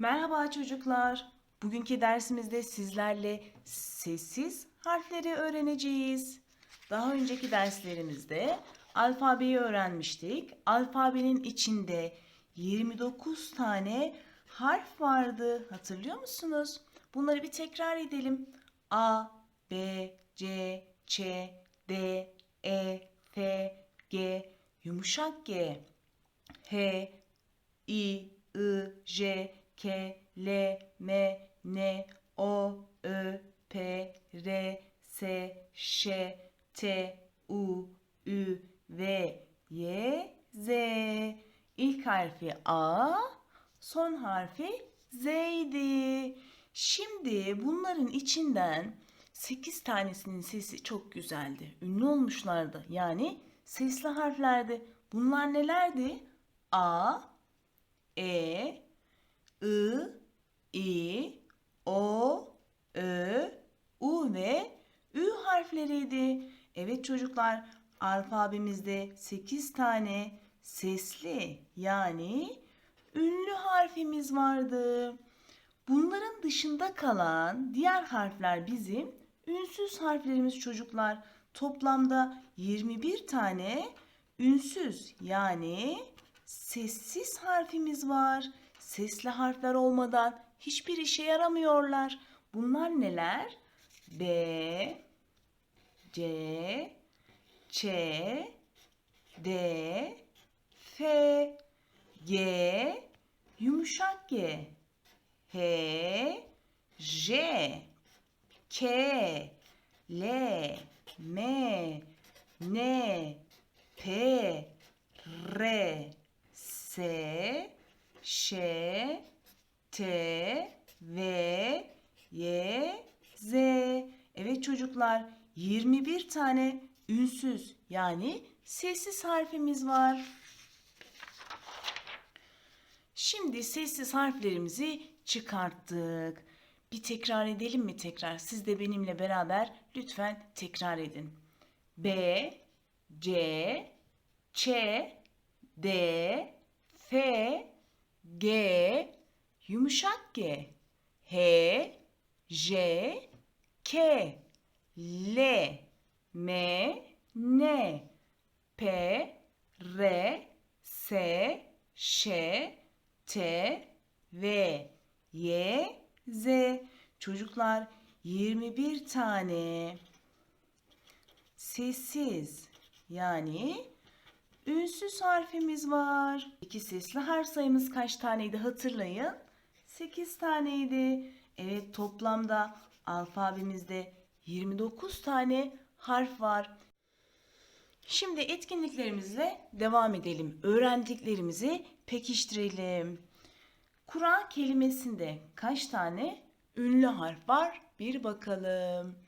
Merhaba çocuklar. Bugünkü dersimizde sizlerle sessiz harfleri öğreneceğiz. Daha önceki derslerimizde alfabeyi öğrenmiştik. Alfabenin içinde 29 tane harf vardı. Hatırlıyor musunuz? Bunları bir tekrar edelim. A, B, C, Ç, D, E, F, G, yumuşak G, H, I, I, J, K, L, M, N, O, Ö, P, R, S, Ş, T, U, Ü, V, Y, Z. İlk harfi A, son harfi Z idi. Şimdi bunların içinden 8 tanesinin sesi çok güzeldi. Ünlü olmuşlardı. Yani sesli harflerdi. Bunlar nelerdi? A, E, I, I, O, Ö, U ve Ü harfleriydi. Evet çocuklar alfabemizde 8 tane sesli yani ünlü harfimiz vardı. Bunların dışında kalan diğer harfler bizim ünsüz harflerimiz çocuklar. Toplamda 21 tane ünsüz yani sessiz harfimiz var. Sesli harfler olmadan hiçbir işe yaramıyorlar. Bunlar neler? B, C, Ç, D, F, G, yumuşak G, H, J, K, L, M, N, P, R, S, Ş, T, V, Y, Z. Evet çocuklar 21 tane ünsüz yani sessiz harfimiz var. Şimdi sessiz harflerimizi çıkarttık. Bir tekrar edelim mi tekrar? Siz de benimle beraber lütfen tekrar edin. B, C, Ç, D, F, G, yumuşak G, H, J, K, L, M, N, P, R, S, Ş, T, V, Y, Z. Çocuklar 21 tane sessiz yani ünsüz harfimiz var. İki sesli harf sayımız kaç taneydi hatırlayın. 8 taneydi. Evet toplamda alfabemizde 29 tane harf var. Şimdi etkinliklerimizle devam edelim. Öğrendiklerimizi pekiştirelim. Kur'an kelimesinde kaç tane ünlü harf var? Bir bakalım.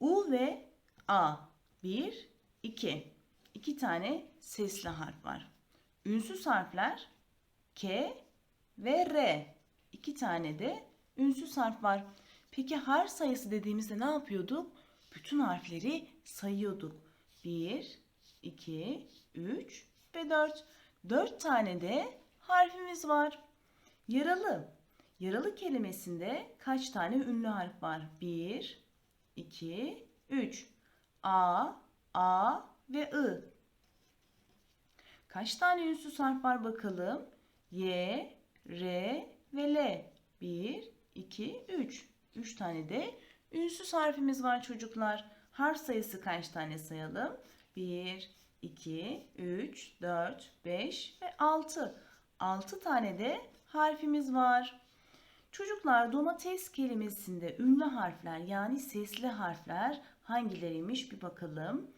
U ve A. Bir, iki. İki tane sesli harf var. Ünsüz harfler K ve R. İki tane de ünsüz harf var. Peki harf sayısı dediğimizde ne yapıyorduk? Bütün harfleri sayıyorduk. 1, 2, 3 ve 4. 4 tane de harfimiz var. Yaralı. Yaralı kelimesinde kaç tane ünlü harf var? 1, 2, 3. A, A ve I. Kaç tane ünsüz harf var bakalım? Y, R ve L. 1, 2, 3. 3 tane de ünsüz harfimiz var çocuklar. Harf sayısı kaç tane sayalım? 1, 2, 3, 4, 5 ve 6. 6 tane de harfimiz var. Çocuklar domates kelimesinde ünlü harfler yani sesli harfler hangileriymiş bir bakalım.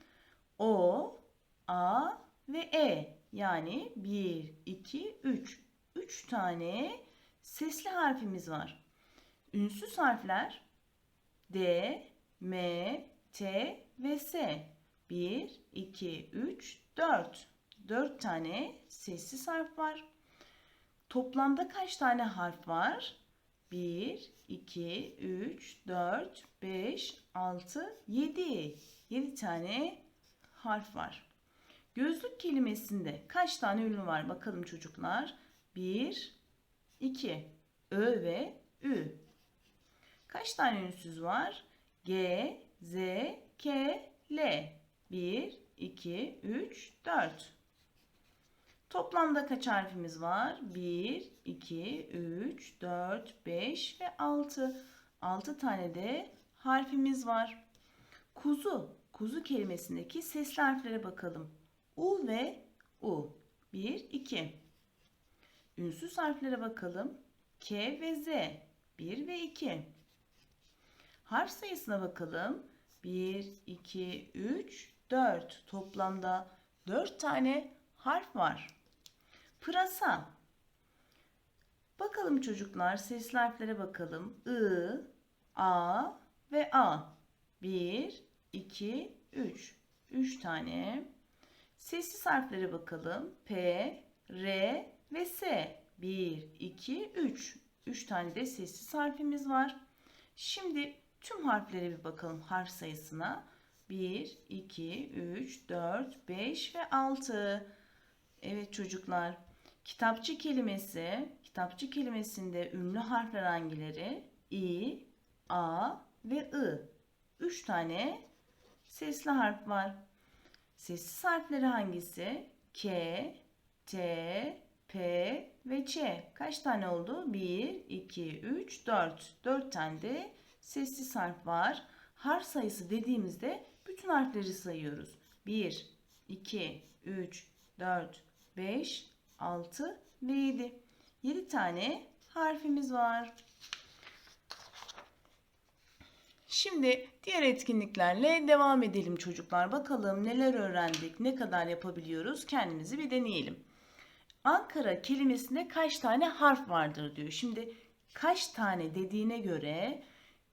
O, A ve E yani 1, 2, 3. 3 tane sesli harfimiz var. Ünsüz harfler D, M, T ve S. 1, 2, 3, 4. 4 tane sessiz harf var. Toplamda kaç tane harf var? 1, 2, 3, 4, 5, 6, 7. 7 tane harf var. Gözlük kelimesinde kaç tane ünlü var bakalım çocuklar? 1, 2. Ö ve Ü. Kaç tane ünsüz var? G, Z, K, L. 1, 2, 3, 4. Toplamda kaç harfimiz var? 1, 2, 3, 4, 5 ve 6. 6 tane de harfimiz var. Kuzu. Kuzu kelimesindeki sesli harflere bakalım. U ve U. 1, 2. Ünsüz harflere bakalım. K ve Z. 1 ve 2. Harf sayısına bakalım. 1, 2, 3, 4. Toplamda 4 tane harf var. Pırasa. Bakalım çocuklar sesli harflere bakalım. I, A ve A. 1, 2, 3. 3 tane. Sessiz harflere bakalım. P, R ve S. 1, 2, 3. 3 tane de sessiz harfimiz var. Şimdi tüm harflere bir bakalım harf sayısına. 1, 2, 3, 4, 5 ve 6. Evet çocuklar. Kitapçı kelimesi, kitapçı kelimesinde ünlü harfler hangileri? İ, A ve I. 3 tane sesli harf var. Sessiz harfleri hangisi? K, T, P ve Ç. Kaç tane oldu? 1, 2, 3, 4. 4 tane de sessiz harf var. Harf sayısı dediğimizde bütün harfleri sayıyoruz. 1, 2, 3, 4, 5, 6 ve 7. 7 tane harfimiz var. Şimdi diğer etkinliklerle devam edelim çocuklar. Bakalım neler öğrendik, ne kadar yapabiliyoruz kendimizi bir deneyelim. Ankara kelimesinde kaç tane harf vardır diyor. Şimdi kaç tane dediğine göre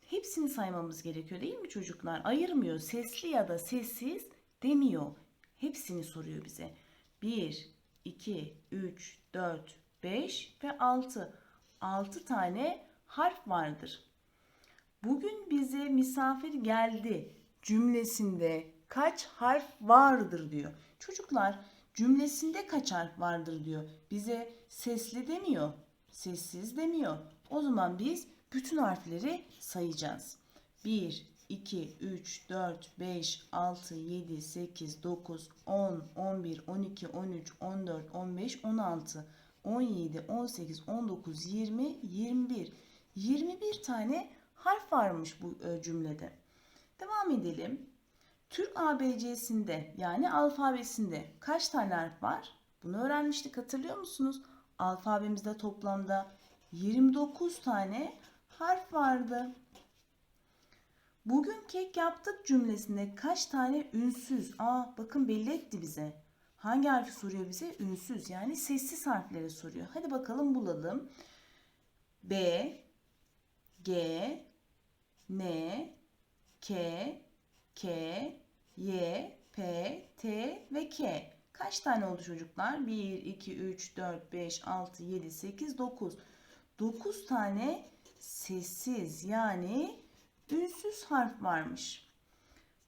hepsini saymamız gerekiyor değil mi çocuklar? Ayırmıyor. Sesli ya da sessiz demiyor. Hepsini soruyor bize. 1, 2, 3, 4, 5 ve 6. 6 tane harf vardır. Bugün bize misafir geldi cümlesinde kaç harf vardır diyor. Çocuklar cümlesinde kaç harf vardır diyor. Bize sesli demiyor, sessiz demiyor. O zaman biz bütün harfleri sayacağız. 1, 2, 3, 4, 5, 6, 7, 8, 9, 10, 11, 12, 13, 14, 15, 16, 17, 18, 19, 20, 21. 21 tane harf varmış bu e, cümlede. Devam edelim. Türk ABC'sinde yani alfabesinde kaç tane harf var? Bunu öğrenmiştik hatırlıyor musunuz? Alfabemizde toplamda 29 tane harf vardı. Bugün kek yaptık cümlesinde kaç tane ünsüz? Aa bakın belli etti bize. Hangi harfi soruyor bize? Ünsüz yani sessiz harfleri soruyor. Hadi bakalım bulalım. B, G, N, K, K, Y, P, T ve K. Kaç tane oldu çocuklar? 1, 2, 3, 4, 5, 6, 7, 8, 9. 9 tane sessiz yani ünsüz harf varmış.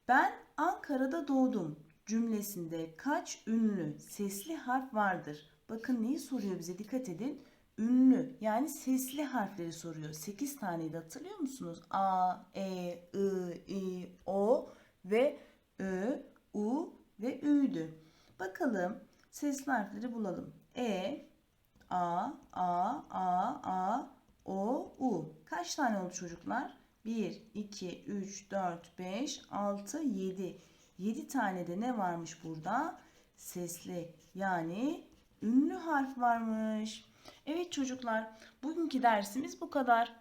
Ben Ankara'da doğdum cümlesinde kaç ünlü sesli harf vardır? Bakın neyi soruyor bize dikkat edin. Ünlü yani sesli harfleri soruyor. 8 taneydi hatırlıyor musunuz? A, E, I, I, O ve Ö, U ve Ü'ydü. Bakalım sesli harfleri bulalım. E, A, A, A, A, O, U. Kaç tane oldu çocuklar? 1, 2, 3, 4, 5, 6, 7. 7 tane de ne varmış burada? Sesli yani ünlü harf varmış. Evet çocuklar bugünkü dersimiz bu kadar.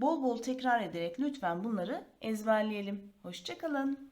Bol bol tekrar ederek lütfen bunları ezberleyelim. Hoşçakalın.